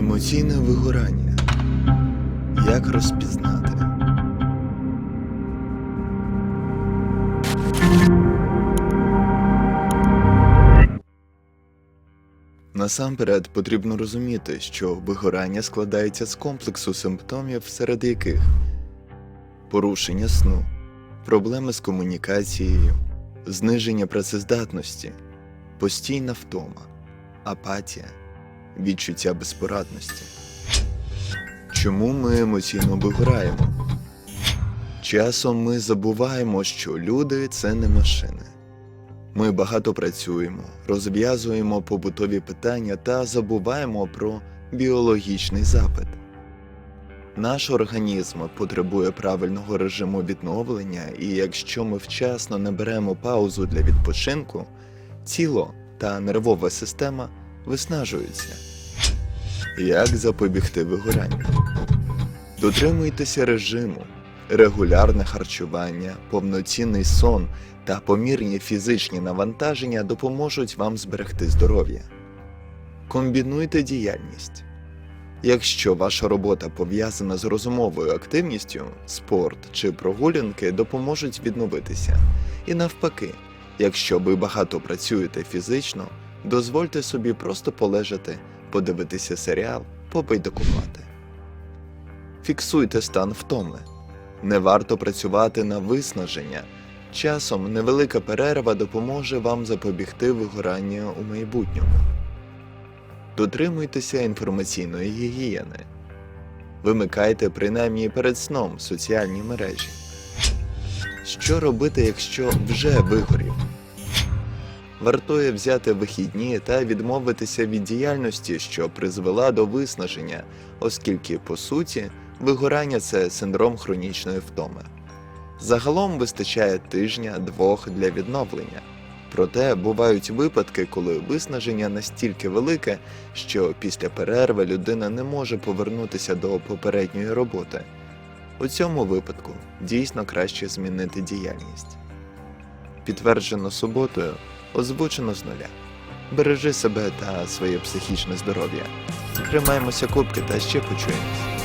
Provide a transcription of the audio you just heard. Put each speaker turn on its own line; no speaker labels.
Емоційне вигорання. Як розпізнати? Насамперед потрібно розуміти, що вигорання складається з комплексу симптомів, серед яких порушення сну, проблеми з комунікацією, зниження працездатності, постійна втома, апатія, відчуття безпорадності. Чому ми емоційно вигораємо? Часом ми забуваємо, що люди це не машини. Ми багато працюємо, розв'язуємо побутові питання та забуваємо про біологічний запит. Наш організм потребує правильного режиму відновлення, і якщо ми вчасно не беремо паузу для відпочинку, тіло та нервова система виснажуються. Як запобігти вигоранню? Дотримуйтеся режиму, регулярне харчування, повноцінний сон та помірні фізичні навантаження допоможуть вам зберегти здоров'я. Комбінуйте діяльність. Якщо ваша робота пов'язана з розумовою активністю, спорт чи прогулянки допоможуть відновитися. І навпаки, якщо ви багато працюєте фізично, дозвольте собі просто полежати, подивитися серіал, побайдакувати. Фіксуйте стан втоми. Не варто працювати на виснаження. Часом невелика перерва допоможе вам запобігти вигоранню у майбутньому. Дотримуйтеся інформаційної гігієни. Вимикайте принаймні перед сном соціальні мережі. Що робити, якщо вже вигорів? Вартує взяти вихідні та відмовитися від діяльності, що призвела до виснаження, оскільки, по суті, вигорання це синдром хронічної втоми. Загалом вистачає тижня-двох для відновлення. Проте бувають випадки, коли виснаження настільки велике, що після перерви людина не може повернутися до попередньої роботи. У цьому випадку дійсно краще змінити діяльність. Підтверджено суботою, озвучено з нуля. Бережи себе та своє психічне здоров'я. Тримаємося кубки та ще почуємось.